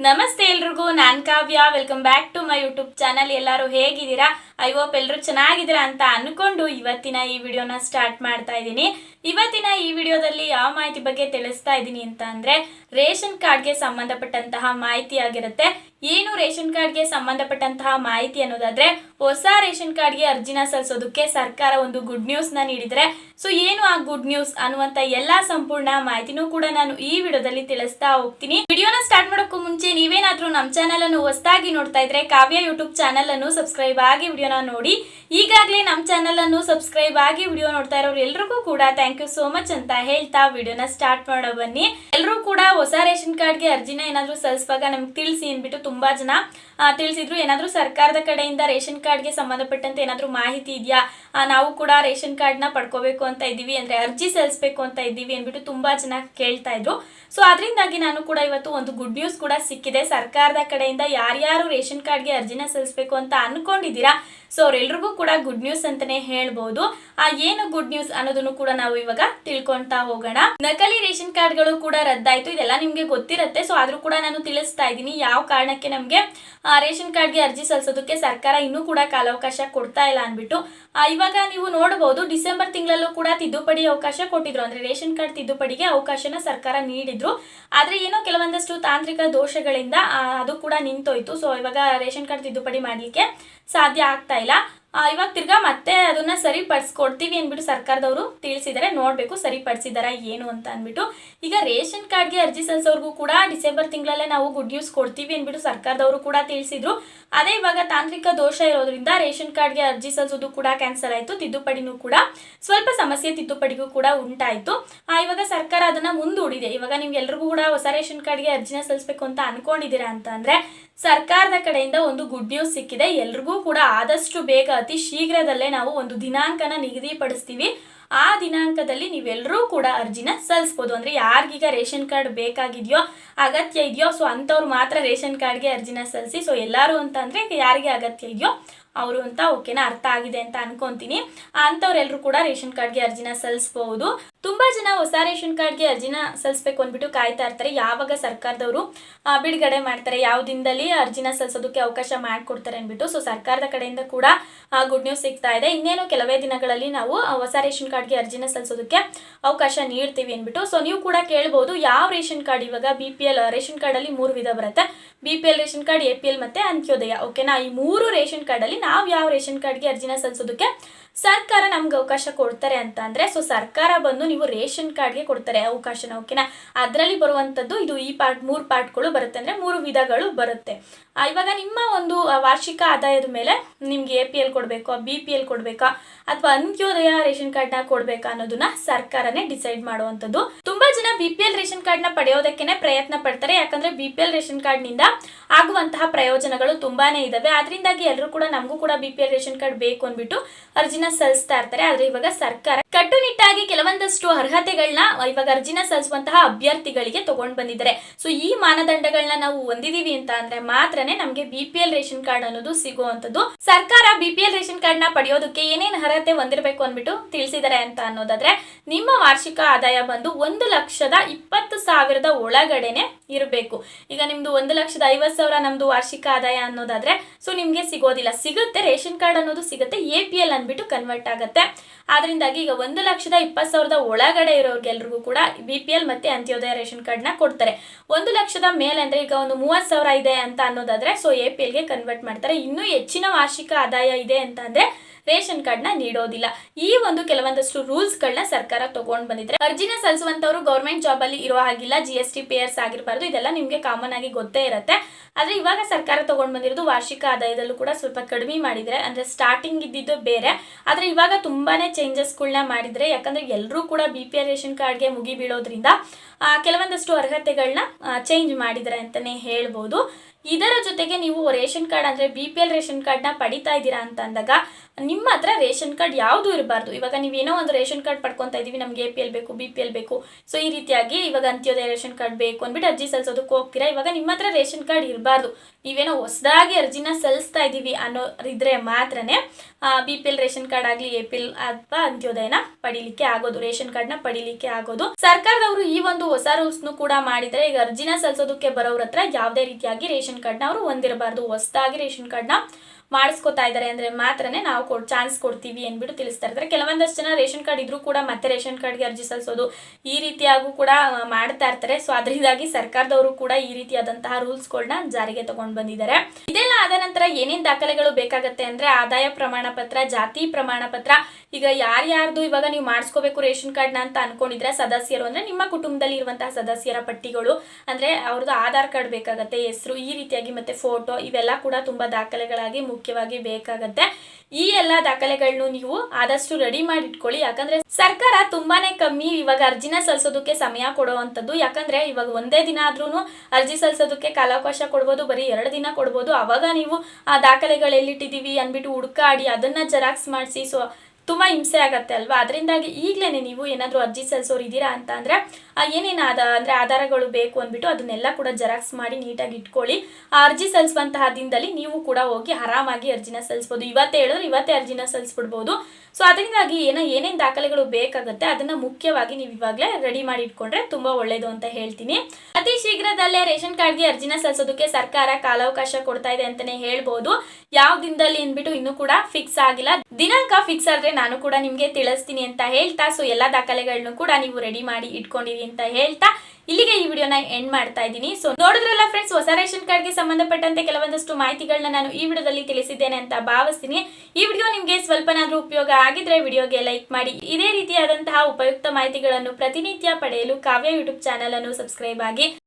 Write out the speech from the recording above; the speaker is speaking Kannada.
Namaste. ಎಲ್ರಿಗೂ, ನಾನ್ Kavya welcome back to my YouTube channel ಎಲ್ಲರೂ ಹೇಗಿದ್ದೀರಾ? ಐ ಹೋಪ್ ಎಲ್ಲರೂ ಚೆನ್ನಾಗಿದ್ದೀರಾ ಅಂತ ಅನ್ಕೊಂಡು ಇವತ್ತಿನ ಈ ವಿಡಿಯೋನ ಸ್ಟಾರ್ಟ್ ಮಾಡ್ತಾ ಇದ್ದೀನಿ. ಇವತ್ತಿನ ಈ ವಿಡಿಯೋದಲ್ಲಿ ಯಾವ ಮಾಹಿತಿ ಬಗ್ಗೆ ತಿಳಿಸ್ತಾ ಇದ್ದೀನಿ ಅಂತ ಅಂದ್ರೆ ರೇಷನ್ ಕಾರ್ಡ್ಗೆ ಸಂಬಂಧಪಟ್ಟಂತಹ ಮಾಹಿತಿ ಆಗಿರುತ್ತೆ. ಏನು ರೇಷನ್ ಕಾರ್ಡ್ಗೆ ಸಂಬಂಧಪಟ್ಟಂತಹ ಮಾಹಿತಿ ಅನ್ನೋದಾದ್ರೆ, ಹೊಸ ರೇಷನ್ ಕಾರ್ಡ್ಗೆ ಅರ್ಜಿನ ಸಲ್ಲಿಸೋದಕ್ಕೆ ಸರ್ಕಾರ ಒಂದು ಗುಡ್ ನ್ಯೂಸ್ನ ನೀಡಿದ್ರೆ. ಸೊ ಏನು ಆ ಗುಡ್ ನ್ಯೂಸ್ ಅನ್ನುವಂತ ಎಲ್ಲಾ ಸಂಪೂರ್ಣ ಮಾಹಿತಿನೂ ಕೂಡ ನಾನು ಈ ವಿಡಿಯೋದಲ್ಲಿ ತಿಳಿಸ್ತಾ ಹೋಗ್ತೀನಿ. ವಿಡಿಯೋನ ಸ್ಟಾರ್ಟ್ ಮಾಡೋಕ್ಕೂ ಮುಂಚೆ ನೀವೇನಾದ್ರೂ ನಮ್ಮ ಚಾನಲ್ ಅನ್ನು ಹೊಸದಾಗಿ ನೋಡ್ತಾ ಇದ್ರೆ ಕಾವ್ಯ ಯೂಟ್ಯೂಬ್ ಚಾನಲನ್ನು ಸಬ್ಸ್ಕ್ರೈಬ್ ಆಗಿ ವಿಡಿಯೋನ ನೋಡಿ. ಈಗಾಗಲೇ ನಮ್ಮ ಚಾನೆಲ್ ಅನ್ನು ಸಬ್ಸ್ಕ್ರೈಬ್ ಆಗಿ ವಿಡಿಯೋ ನೋಡ್ತಾ ಇರೋರು ಎಲ್ರಿಗೂ ಕೂಡ ಥ್ಯಾಂಕ್ ಯು ಸೋ ಮಚ್ ಅಂತ ಹೇಳ್ತಾ ವಿಡಿಯೋನ ಸ್ಟಾರ್ಟ್ ಮಾಡೋ ಬನ್ನಿ. ಎಲ್ಲರೂ ಕೂಡ ಹೊಸ ರೇಷನ್ ಕಾರ್ಡ್ಗೆ ಅರ್ಜಿನ ಏನಾದರೂ ಸಲ್ಲಿಸುವಾಗ ನಮ್ಗೆ ತಿಳಿಸಿ ಅಂದ್ಬಿಟ್ಟು ತುಂಬಾ ಜನ ತಿಳಿಸಿದ್ರು. ಏನಾದರೂ ಸರ್ಕಾರದ ಕಡೆಯಿಂದ ರೇಷನ್ ಕಾರ್ಡ್ಗೆ ಸಂಬಂಧಪಟ್ಟಂತೆ ಏನಾದರೂ ಮಾಹಿತಿ ಇದೆಯಾ? ನಾವು ಕೂಡ ರೇಷನ್ ಕಾರ್ಡ್ನ ಪಡ್ಕೋಬೇಕು ಅಂತ ಇದ್ದೀವಿ ಅಂದರೆ ಅರ್ಜಿ ಸಲ್ಲಿಸಬೇಕು ಅಂತ ಇದ್ದೀವಿ ಅಂದ್ಬಿಟ್ಟು ತುಂಬಾ ಜನ ಕೇಳ್ತಾ ಇದ್ರು. ಸೊ ಅದರಿಂದಾಗಿ ನಾನು ಕೂಡ ಇವತ್ತು ಒಂದು ಗುಡ್ ನ್ಯೂಸ್ ಕೂಡ ಸಿಕ್ಕಿದೆ. ಸರ್ಕಾರದ ಕಡೆಯಿಂದ ಯಾರ್ಯಾರು ರೇಷನ್ ಕಾರ್ಡ್ಗೆ ಅರ್ಜಿನ ಸಲ್ಲಿಸಬೇಕು ಅಂತ ಅನ್ಕೊಂಡಿದ್ದೀರಾ? ಸೊ ಅವ್ರೆಲ್ರಿಗೂ ಕೂಡ ಗುಡ್ ನ್ಯೂಸ್ ಅಂತಾನೆ ಹೇಳ್ಬೋದು. ಆ ಏನು ಗುಡ್ ನ್ಯೂಸ್ ಅನ್ನೋದನ್ನು ಕೂಡ ನಾವು ಇವಾಗ ತಿಳ್ಕೊಂತಾ ಹೋಗೋಣ. ನಕಲಿ ರೇಷನ್ ಕಾರ್ಡ್ಗಳು ಕೂಡ ರದ್ದಾಯ್ತು. ಇದೆಲ್ಲ ನಿಮ್ಗೆ ಗೊತ್ತಿರುತ್ತೆ. ಸೊ ಆದ್ರೂ ಕೂಡ ನಾನು ತಿಳಿಸ್ತಾ ಇದ್ದೀನಿ. ಯಾವ ಕಾರಣಕ್ಕೆ ನಮ್ಗೆ ರೇಷನ್ ಕಾರ್ಡ್ಗೆ ಅರ್ಜಿ ಸಲ್ಲಿಸೋದಕ್ಕೆ ಸರ್ಕಾರ ಇನ್ನೂ ಕೂಡ ಕಾಲಾವಕಾಶ ಕೊಡ್ತಾ ಇಲ್ಲ ಅನ್ಬಿಟ್ಟು ಆ, ಇವಾಗ ನೀವು ನೋಡಬಹುದು ಡಿಸೆಂಬರ್ ತಿಂಗಳಲ್ಲೂ ಕೂಡ ತಿದ್ದುಪಡಿ ಅವಕಾಶ ಕೊಟ್ಟಿದ್ರು. ಅಂದ್ರೆ ರೇಷನ್ ಕಾರ್ಡ್ ತಿದ್ದುಪಡಿಗೆ ಅವಕಾಶನ ಸರ್ಕಾರ ನೀಡಿದ್ರು. ಆದ್ರೆ ಏನೋ ಕೆಲವೊಂದಷ್ಟು ತಾಂತ್ರಿಕ ದೋಷಗಳಿಂದ ಆ, ಅದು ಕೂಡ ನಿಂತೋಯ್ತು. ಸೊ ಇವಾಗ ರೇಷನ್ ಕಾರ್ಡ್ ತಿದ್ದುಪಡಿ ಮಾಡಲಿಕ್ಕೆ ಸಾಧ್ಯ ಆಗ್ತಾ ಇಲ್ಲ. ಇವಾಗ ತಿರ್ಗಾ ಮತ್ತೆ ಅದನ್ನ ಸರಿಪಡಿಸ್ಕೊಡ್ತೀವಿ ಅಂದ್ಬಿಟ್ಟು ಸರ್ಕಾರದವರು ತಿಳಿಸಿದ್ದಾರೆ ನೋಡ್ಬೇಕು ಸರಿಪಡಿಸಿದಾರ ಏನು ಅಂತ ಅಂದ್ಬಿಟ್ಟು. ಈಗ ರೇಷನ್ ಕಾರ್ಡ್ಗೆ ಅರ್ಜಿ ಸಲ್ಲಿಸೋರ್ಗೂ ಕೂಡ ಡಿಸೆಂಬರ್ ತಿಂಗಳಲ್ಲೇ ನಾವು ಗುಡ್ ನ್ಯೂಸ್ ಕೊಡ್ತೀವಿ ಅಂದ್ಬಿಟ್ಟು ಸರ್ಕಾರದವರು ಕೂಡ ತಿಳಿಸಿದ್ರು. ಅದೇ ಇವಾಗ ತಾಂತ್ರಿಕ ದೋಷ ಇರೋದ್ರಿಂದ ರೇಷನ್ ಕಾರ್ಡ್ಗೆ ಅರ್ಜಿ ಸಲ್ಲಿಸೋದು ಕೂಡ ಕ್ಯಾನ್ಸಲ್ ಆಯಿತು. ತಿದ್ದುಪಡಿನೂ ಕೂಡ ಸ್ವಲ್ಪ ಸಮಸ್ಯೆ ತಿದ್ದುಪಡಿಗೂ ಕೂಡ ಉಂಟಾಯ್ತು. ಇವಾಗ ಸರ್ಕಾರ ಅದನ್ನ ಮುಂದೂಡಿದೆ. ಇವಾಗ ನಿಮ್ಗೆ ಎಲ್ರಿಗೂ ಕೂಡ ಹೊಸ ರೇಷನ್ ಕಾರ್ಡ್ಗೆ ಅರ್ಜಿನ ಸಲ್ಲಿಸಬೇಕು ಅಂತ ಅನ್ಕೊಂಡಿದ್ದೀರಾ ಅಂತ ಅಂದ್ರೆ ಸರ್ಕಾರದ ಕಡೆಯಿಂದ ಒಂದು ಗುಡ್ ನ್ಯೂಸ್ ಸಿಕ್ಕಿದೆ. ಎಲ್ರಿಗೂ ಕೂಡ ಆದಷ್ಟು ಬೇಗ ಅತಿ ಶೀಘ್ರದಲ್ಲೇ ನಾವು ಒಂದು ದಿನಾಂಕನ ನಿಗದಿಪಡಿಸ್ತೀವಿ. ಆ ದಿನಾಂಕದಲ್ಲಿ ನೀವೆಲ್ಲರೂ ಕೂಡ ಅರ್ಜಿನ ಸಲ್ಲಿಸ್ಬೋದು. ಅಂದರೆ ಯಾರಿಗೀಗ ರೇಷನ್ ಕಾರ್ಡ್ ಬೇಕಾಗಿದೆಯೋ, ಅಗತ್ಯ ಇದೆಯೋ, ಸೊ ಅಂಥವ್ರು ಮಾತ್ರ ರೇಷನ್ ಕಾರ್ಡ್ಗೆ ಅರ್ಜಿನ ಸಲ್ಲಿಸಿ, ಸೊ ಎಲ್ಲರೂ ಅಂತ ಅಂದರೆ ಯಾರಿಗೆ ಅಗತ್ಯ ಇದೆಯೋ ಅವರು ಅಂತ ಓಕೆನಾ? ಅರ್ಥ ಆಗಿದೆ ಅಂತ ಅನ್ಕೊಂತೀನಿ. ಅಂಥವ್ರೆಲ್ಲರೂ ಕೂಡ ರೇಷನ್ ಕಾರ್ಡ್ಗೆ ಅರ್ಜಿನ ಸಲ್ಲಿಸಬಹುದು. ತುಂಬಾ ಜನ ಹೊಸ ರೇಷನ್ ಕಾರ್ಡ್ಗೆ ಅರ್ಜಿನ ಸಲ್ಲಿಸ್ಬೇಕು ಅಂದ್ಬಿಟ್ಟು ಕಾಯ್ತಾ ಇರ್ತಾರೆ. ಯಾವಾಗ ಸರ್ಕಾರದವರು ಬಿಡುಗಡೆ ಮಾಡ್ತಾರೆ, ಯಾವ ದಿನದಲ್ಲಿ ಅರ್ಜಿನ ಸಲ್ಲಿಸೋದಕ್ಕೆ ಅವಕಾಶ ಮಾಡಿಕೊಡ್ತಾರೆ ಅಂದ್ಬಿಟ್ಟು, ಸೊ ಸರ್ಕಾರದ ಕಡೆಯಿಂದ ಕೂಡ ಗುಡ್ ನ್ಯೂಸ್ ಸಿಗ್ತಾ ಇದೆ. ಇನ್ನೇನು ಕೆಲವೇ ದಿನಗಳಲ್ಲಿ ನಾವು ಹೊಸ ರೇಷನ್ ಕಾರ್ಡ್ಗೆ ಅರ್ಜಿನ ಸಲ್ಲಿಸೋದಕ್ಕೆ ಅವಕಾಶ ನೀಡ್ತೀವಿ ಅಂದ್ಬಿಟ್ಟು, ಸೊ ನೀವು ಕೂಡ ಕೇಳ್ಬೋದು ಯಾವ ರೇಷನ್ ಕಾರ್ಡ್ ಇವಾಗ ಬಿ ಪಿ ಎಲ್, ರೇಷನ್ ಕಾರ್ಡಲ್ಲಿ ಮೂರು ವಿಧ ಬರುತ್ತೆ. B P L ration card, A P L ಮತ್ತೆ ಅಂತ್ಯೋದಯ. ಓಕೆನಾ? ಈ ಮೂರು ರೇಷನ್ ಕಾರ್ಡಲ್ಲಿ ನಾವು ಯಾವ ರೇಷನ್ ಕಾರ್ಡ್ಗೆ ಅರ್ಜಿನ ಸಲ್ಲಿಸೋದಕ್ಕೆ ಸರ್ಕಾರ ನಮ್ಗೆ ಅವಕಾಶ ಕೊಡ್ತಾರೆ ಅಂತ ಅಂದ್ರೆ ಸೊ ಸರ್ಕಾರ ಬಂದು ನೀವು ರೇಷನ್ ಕಾರ್ಡ್ಗೆ ಕೊಡ್ತಾರೆ ಅವಕಾಶನ ಓಕೆನಾ ಅದರಲ್ಲಿ ಬರುವಂಥದ್ದು ಇದು ಈ ಪಾರ್ಟ್, ಮೂರು ಪಾರ್ಟ್ಗಳು ಬರುತ್ತೆ ಅಂದ್ರೆ ಮೂರು ವಿಧಗಳು ಬರುತ್ತೆ. ಇವಾಗ ನಿಮ್ಮ ಒಂದು ವಾರ್ಷಿಕ ಆದಾಯದ ಮೇಲೆ ನಿಮ್ಗೆ ಎ ಪಿ ಎಲ್ ಕೊಡ್ಬೇಕಾ ಬಿ ಪಿ ಎಲ್ ಕೊಡಬೇಕಾ, ಅಥವಾ ಅಂತ್ಯೋದಯ ರೇಷನ್ ಕಾರ್ಡ್ನ ಕೊಡ್ಬೇಕಾ ಅನ್ನೋದನ್ನ ಸರ್ಕಾರನೇ ಡಿಸೈಡ್ ಮಾಡುವಂಥದ್ದು. ತುಂಬಾ ಜನ ಬಿ ಪಿ ಎಲ್ ರೇಷನ್ ಕಾರ್ಡ್ನ ಪಡೆಯೋದಕ್ಕೆ ಪ್ರಯತ್ನ ಪಡ್ತಾರೆ, ಯಾಕಂದ್ರೆ ಬಿ ಪಿ ಎಲ್ ರೇಷನ್ ಕಾರ್ಡ್ನಿಂದ ಆಗುವಂತಹ ಪ್ರಯೋಜನಗಳು ತುಂಬಾನೇ ಇದಾವೆ. ಅದರಿಂದಾಗಿ ಎಲ್ಲರೂ ಕೂಡ, ನಮಗೂ ಕೂಡ B P L ration card ಬೇಕು ಅಂದ್ಬಿಟ್ಟು ಅರ್ಜಿನ ಸಲ್ಲಿಸ್ತಾ ಇರ್ತಾರೆ ಆದ್ರೆ ಇವಾಗ ಸರ್ಕಾರ ಕಟ್ಟುನಿಟ್ಟಾಗಿ ಕೆಲವೊಂದಷ್ಟು ಅರ್ಹತೆಗಳನ್ನ ಇವಾಗ ಅರ್ಜಿನ ಸಲ್ಲಿಸುವಂತಹ ಅಭ್ಯರ್ಥಿಗಳಿಗೆ ತಗೊಂಡ್ ಬಂದಿದ್ದಾರೆ. ಸೊ ಈ ಮಾನದಂಡಗಳನ್ನ ನಾವು ಹೊಂದಿದೀವಿ ಅಂತ ಅಂದ್ರೆ ಮಾತ್ರನೇ ನಮ್ಗೆ ಬಿಪಿಎಲ್ ರೇಷನ್ ಕಾರ್ಡ್ ಅನ್ನೋದು ಸಿಗುವಂತದ್ದು ಸರ್ಕಾರ ಬಿಪಿಎಲ್ ರೇಷನ್ ಕಾರ್ಡ್ನ ಪಡೆಯೋದಕ್ಕೆ ಏನೇನ್ ಅರ್ಹತೆ ಹೊಂದಿರಬೇಕು ಅಂದ್ಬಿಟ್ಟು ತಿಳಿಸಿದ್ದಾರೆ ಅಂತ ಅನ್ನೋದಾದ್ರೆ, ನಿಮ್ಮ ವಾರ್ಷಿಕ ಆದಾಯ ಬಂದು ಒಂದು ಲಕ್ಷದ ಇಪ್ಪತ್ತು ಸಾವಿರದ ಒಳಗಡೆನೆ ಇರಬೇಕು. ಈಗ ನಿಮ್ದು ಒಂದು ಲಕ್ಷದ ಐವತ್ತು ಸಾವಿರ ನಮ್ದು ವಾರ್ಷಿಕ ಆದಾಯ ಅನ್ನೋದಾದ್ರೆ ಸೊ ನಿಮ್ಗೆ ಸಿಗೋದಿಲ್ಲ. ಸಿಗುತ್ತೆ, ರೇಷನ್ ಕಾರ್ಡ್ ಅನ್ನೋದು ಸಿಗುತ್ತೆ ಎ ಪಿ ಎಲ್ ಅಂದ್ಬಿಟ್ಟು ಕನ್ವರ್ಟ್ ಆಗುತ್ತೆ. ಆದ್ರಿಂದಾಗಿ ಈಗ ಒಂದು ಲಕ್ಷದ ಇಪ್ಪತ್ತು ಸಾವಿರದ ಒಳಗಡೆ ಇರೋರಿಗೆಲ್ರಿಗೂ ಕೂಡ ಬಿ ಪಿ ಎಲ್ ಮತ್ತೆ ಅಂತ್ಯೋದಯ ರೇಷನ್ ಕಾರ್ಡ್ನ ಕೊಡ್ತಾರೆ. ಒಂದು ಲಕ್ಷದ ಮೇಲೆ ಅಂದ್ರೆ ಈಗ ಒಂದು ಮೂವತ್ತು ಸಾವಿರ ಇದೆ ಅಂತ ಅನ್ನೋದಾದ್ರೆ ಸೊ ಎ ಪಿ ಎಲ್ಗೆ ಕನ್ವರ್ಟ್ ಮಾಡ್ತಾರೆ. ಇನ್ನೂ ಹೆಚ್ಚಿನ ವಾರ್ಷಿಕ ಆದಾಯ ಇದೆ ಅಂತ ಅಂದ್ರೆ ರೇಷನ್ ಕಾರ್ಡ್ನ ನೀಡೋದಿಲ್ಲ. ಈ ಒಂದು ಕೆಲವೊಂದಷ್ಟು ರೂಲ್ಸ್ಗಳನ್ನ ಸರ್ಕಾರ ತಗೊಂಡ್ ಬಂದಿದ್ರೆ ಅರ್ಜಿನ ಸಲ್ಲಿಸುವಂತವ್ರು ಗೌರ್ಮೆಂಟ್ ಜಾಬ್ ಅಲ್ಲಿ ಇರೋ ಹಾಗಿಲ್ಲ ಜಿ ಎಸ್ ಟಿ ಪೇಯರ್ಸ್ ಆಗಿರಬಾರ್ದು, ಇದೆಲ್ಲ ನಿಮ್ಗೆ ಕಾಮನ್ ಆಗಿ ಗೊತ್ತೇ ಇರುತ್ತೆ. ಆದ್ರೆ ಇವಾಗ ಸರ್ಕಾರ ತಗೊಂಡ್ ಬಂದಿರೋದು ವಾರ್ಷಿಕ ಆದಾಯದಲ್ಲೂ ಕೂಡ ಸ್ವಲ್ಪ ಕಡಿಮೆ ಮಾಡಿದ್ರೆ, ಅಂದ್ರೆ ಸ್ಟಾರ್ಟಿಂಗ್ ಇದ್ದಿದ್ದು ಬೇರೆ. ಆದ್ರೆ ಇವಾಗ ತುಂಬಾನೇ ಚೇಂಜಸ್ಗಳನ್ನ ಮಾಡಿದ್ರೆ, ಯಾಕಂದ್ರೆ ಎಲ್ಲರೂ ಕೂಡ ಬಿ ಪಿ ಎಲ್ ರೇಷನ್ ಕಾರ್ಡ್ಗೆ ಮುಗಿ ಬೀಳೋದ್ರಿಂದ ಕೆಲವೊಂದಷ್ಟು ಅರ್ಹತೆಗಳನ್ನ ಚೇಂಜ್ ಮಾಡಿದ್ದಾರೆ ಅಂತಾನೆ ಹೇಳ್ಬೋದು. ಇದರ ಜೊತೆಗೆ ನೀವು ರೇಷನ್ ಕಾರ್ಡ್ ಅಂದ್ರೆ ಬಿ ಪಿ ಎಲ್ ರೇಷನ್ ಕಾರ್ಡ್ನ ಪಡಿತಾ ಇದ್ದೀರಾ ಅಂತ ಅಂದಾಗ ನಿಮ್ಮ ಹತ್ರ ರೇಷನ್ ಕಾರ್ಡ್ ಯಾವುದು ಇರಬಾರ್ದು. ಇವಾಗ ನೀವೇನೋ ಒಂದು ರೇಷನ್ ಕಾರ್ಡ್ ಪಡ್ಕೊತಾ ಇದೀವಿ, ನಮ್ಗೆ ಎ ಪಿ ಎಲ್ ಬೇಕು, ಬಿ ಪಿ ಎಲ್ ಬೇಕು. ಸೊ ಈ ರೀತಿಯಾಗಿ ಇವಾಗ ಅಂತ್ಯೋದಯ ರೇಷನ್ ಕಾರ್ಡ್ ಬೇಕು ಅಂದ್ಬಿಟ್ಟು ಅರ್ಜಿ ಸಲ್ಲಿಸೋದಕ್ಕೆ ಹೋಗ್ತೀರಾ? ಇವಾಗ ನಿಮ್ಮ ಹತ್ರ ರೇಷನ್ ಕಾರ್ಡ್ ಇರಬಾರ್ದು. ನೀವೇನೋ ಹೊಸದಾಗಿ ಅರ್ಜಿನ ಸಲ್ಲಿಸ್ತಾ ಇದ್ದೀವಿ ಅನ್ನೋ ಇದ್ರೆ ಮಾತ್ರನೇ B P L ration card ಆಗಲಿ, ಎ ಪಿ ಎಲ್ ಅಥವಾ ಅಂತ್ಯೋದಯನ ಪಡಿಲಿಕ್ಕೆ ಆಗೋದು, ರೇಷನ್ ಕಾರ್ಡ್ನ ಪಡಿಲಿಕ್ಕೆ ಆಗೋದು. ಸರ್ಕಾರದವರು ಈ ಒಂದು ಹೊಸ ರೂಲ್ಸ್ ನು ಕೂಡ ಮಾಡಿದ್ರೆ ಈಗ ಅರ್ಜಿನ ಸಲ್ಲಿಸೋದಕ್ಕೆ ಬರೋರ ಹತ್ರ ಯಾವುದೇ ರೀತಿಯಾಗಿ ರೇಷನ್ ಕಾರ್ಡ್ನ ಅವರು ಹೊಂದಿರಬಾರ್ದು ಹೊಸದಾಗಿ ರೇಷನ್ ಕಾರ್ಡ್ನ ಮಾಡಿಸ್ಕೊತಾ ಇದ್ದಾರೆ ಅಂದ್ರೆ ಮಾತ್ರನೇ ನಾವು ಕೊಡ್, ಚಾನ್ಸ್ ಕೊಡ್ತೀವಿ ಅಂದ್ಬಿಟ್ಟು ತಿಳಿಸ್ತಾ ಇರ್ತಾರೆ ಕೆಲವೊಂದಷ್ಟು ಜನ ರೇಷನ್ ಕಾರ್ಡ್ ಇದ್ರೂ ಕೂಡ ಮತ್ತೆ ರೇಷನ್ ಕಾರ್ಡ್ಗೆ ಅರ್ಜಿ ಸಲ್ಲಿಸೋದು ಈ ರೀತಿಯಾಗೂ ಕೂಡ ಮಾಡ್ತಾ ಇರ್ತಾರೆ. ಸೊ ಅದರಿಂದಾಗಿ ಸರ್ಕಾರದವರು ಕೂಡ ಈ ರೀತಿಯಾದಂತಹ ರೂಲ್ಸ್ಗಳನ್ನ ಜಾರಿಗೆ ತಗೊಂಡು ಬಂದಿದ್ದಾರೆ. ಇದೆಲ್ಲ ಆದ ನಂತರ ಏನೇನು ದಾಖಲೆಗಳು ಬೇಕಾಗತ್ತೆ ಅಂದ್ರೆ ಆದಾಯ ಪ್ರಮಾಣ ಪತ್ರ, ಜಾತಿ ಪ್ರಮಾಣ ಪತ್ರ. ಈಗ ಯಾರ್ಯಾರ್ದು ಇವಾಗ ನೀವು ಮಾಡಿಸ್ಕೋಬೇಕು ರೇಷನ್ ಕಾರ್ಡ್ನ ಅಂತ ಅನ್ಕೊಂಡಿದ್ರೆ ಸದಸ್ಯರು ಅಂದ್ರೆ ನಿಮ್ಮ ಕುಟುಂಬದಲ್ಲಿ ಇರುವಂತಹ ಸದಸ್ಯರ ಪಟ್ಟಿಗಳು. ಅಂದ್ರೆ ಅವ್ರದ್ದು ಆಧಾರ್ ಕಾರ್ಡ್ ಬೇಕಾಗತ್ತೆ, ಹೆಸರು, ಈ ರೀತಿಯಾಗಿ ಮತ್ತೆ ಫೋಟೋ ಇವೆಲ್ಲ ಕೂಡ ತುಂಬಾ ದಾಖಲೆಗಳಾಗಿ ಮುಖ್ಯವಾಗಿ ಬೇಕಾಗತ್ತೆ. ಈ ಎಲ್ಲ ದಾಖಲೆಗಳನ್ನು ನೀವು ಆದಷ್ಟು ರೆಡಿ ಮಾಡಿ ಇಟ್ಕೊಳ್ಳಿ ಯಾಕಂದ್ರೆ ಸರ್ಕಾರ ತುಂಬಾನೇ ಕಮ್ಮಿ ಇವಾಗ ಅರ್ಜಿನ ಸಲ್ಲಿಸೋದಕ್ಕೆ ಸಮಯ ಕೊಡುವಂಥದ್ದು. ಯಾಕಂದ್ರೆ ಇವಾಗ ಒಂದೇ ದಿನ ಆದ್ರೂ ಅರ್ಜಿ ಸಲ್ಲಿಸೋದಕ್ಕೆ ಕಾಲಾವಕಾಶ ಕೊಡ್ಬೋದು, ಬರೀ ಎರಡು ದಿನ ಕೊಡ್ಬೋದು. ಅವಾಗ ನೀವು ಆ ದಾಖಲೆಗಳು ಎಲ್ಲಿಟ್ಟಿದ್ದೀವಿ ಅಂದ್ಬಿಟ್ಟು ಹುಡುಕಾಡಿ ಅದನ್ನ ಜೆರಾಕ್ಸ್ ಮಾಡಿಸಿ, ಸೊ ತುಂಬಾ ಹಿಂಸೆ ಆಗುತ್ತೆ ಅಲ್ವಾ? ಅದರಿಂದಾಗಿ ಈಗಲೇ ನೀವು ಏನಾದರೂ ಅರ್ಜಿ ಸಲ್ಲಿಸೋರು ಇದ್ದೀರಾ ಅಂತ ಅಂದರೆ ಏನೇನು ಆದ, ಅಂದ್ರೆ ಆಧಾರಗಳು ಬೇಕು ಅಂದ್ಬಿಟ್ಟು ಅದನ್ನೆಲ್ಲ ಕೂಡ ಜೆರಾಕ್ಸ್ ಮಾಡಿ ನೀಟಾಗಿ ಇಟ್ಕೊಳ್ಳಿ. ಆ ಅರ್ಜಿ ಸಲ್ಲಿಸುವಂತಹ ದಿನದಲ್ಲಿ ನೀವು ಕೂಡ ಹೋಗಿ ಆರಾಮಾಗಿ ಅರ್ಜಿನ ಸಲ್ಲಿಸ್ಬೋದು. ಇವತ್ತೇ ಹೇಳಿದ್ರೆ ಇವತ್ತೇ ಅರ್ಜಿನ ಸಲ್ಲಿಸ್ಬಿಡ್ಬೋದು. ಸೊ ಅದರಿಂದಾಗಿ ಏನೋ ಏನೇನು ದಾಖಲೆಗಳು ಬೇಕಾಗುತ್ತೆ ಅದನ್ನ ಮುಖ್ಯವಾಗಿ ನೀವು ಇವಾಗಲೇ ರೆಡಿ ಮಾಡಿ ಇಟ್ಕೊಂಡ್ರೆ ತುಂಬಾ ಒಳ್ಳೇದು ಅಂತ ಹೇಳ್ತೀನಿ. ಅತಿ ಶೀಘ್ರದಲ್ಲೇ ರೇಷನ್ ಕಾರ್ಡ್ಗೆ ಅರ್ಜಿನ ಸಲ್ಲಿಸೋದಕ್ಕೆ ಸರ್ಕಾರ ಕಾಲಾವಕಾಶ ಕೊಡ್ತಾ ಇದೆ ಅಂತಾನೆ ಹೇಳ್ಬೋದು. ಯಾವ ದಿನದಲ್ಲಿ ಅಂದ್ಬಿಟ್ಟು ಇನ್ನೂ ಕೂಡ ಫಿಕ್ಸ್ ಆಗಿಲ್ಲ. ದಿನಾಂಕ ಫಿಕ್ಸ್ ಆದ್ರೆ ನಾನು ಕೂಡ ನಿಮ್ಗೆ ತಿಳಿಸ್ತೀನಿ ಅಂತ ಹೇಳ್ತಾ ಸೊ ಎಲ್ಲಾ ದಾಖಲೆಗಳನ್ನು ಕೂಡ ನೀವು ರೆಡಿ ಮಾಡಿ ಇಟ್ಕೊಂಡಿರಿ ಅಂತ ಹೇಳ್ತಾ, ಇಲ್ಲಿಗೆ ಈ ವಿಡಿಯೋನ ಎಂಡ್ ಮಾಡ್ತಾ ಇದ್ದೀನಿ. ಸೊ ನೋಡಿದ್ರಲ್ಲ ಫ್ರೆಂಡ್ಸ್ ಹೊಸ ರೇಷನ್ ಕಾರ್ಡ್ಗೆ ಸಂಬಂಧಪಟ್ಟಂತೆ ಕೆಲವೊಂದಷ್ಟು ಮಾಹಿತಿಗಳನ್ನ ನಾನು ಈ ವಿಡಿಯೋದಲ್ಲಿ ತಿಳಿಸಿದ್ದೇನೆ ಅಂತ ಭಾವಿಸ್ತೀನಿ. ಈ ವಿಡಿಯೋ ನಿಮಗೆ ಸ್ವಲ್ಪನಾದ್ರೂ ಉಪಯೋಗ ಆಗಿದ್ರೆ ವಿಡಿಯೋಗೆ ಲೈಕ್ ಮಾಡಿ. ಇದೇ ರೀತಿಯಾದಂತಹ ಉಪಯುಕ್ತ ಮಾಹಿತಿಗಳನ್ನು ಪ್ರತಿನಿತ್ಯ ಪಡೆಯಲು ಕಾವ್ಯ ಯೂಟ್ಯೂಬ್ ಚಾನಲ್ ಅನ್ನು ಸಬ್ಸ್ಕ್ರೈಬ್ ಆಗಿ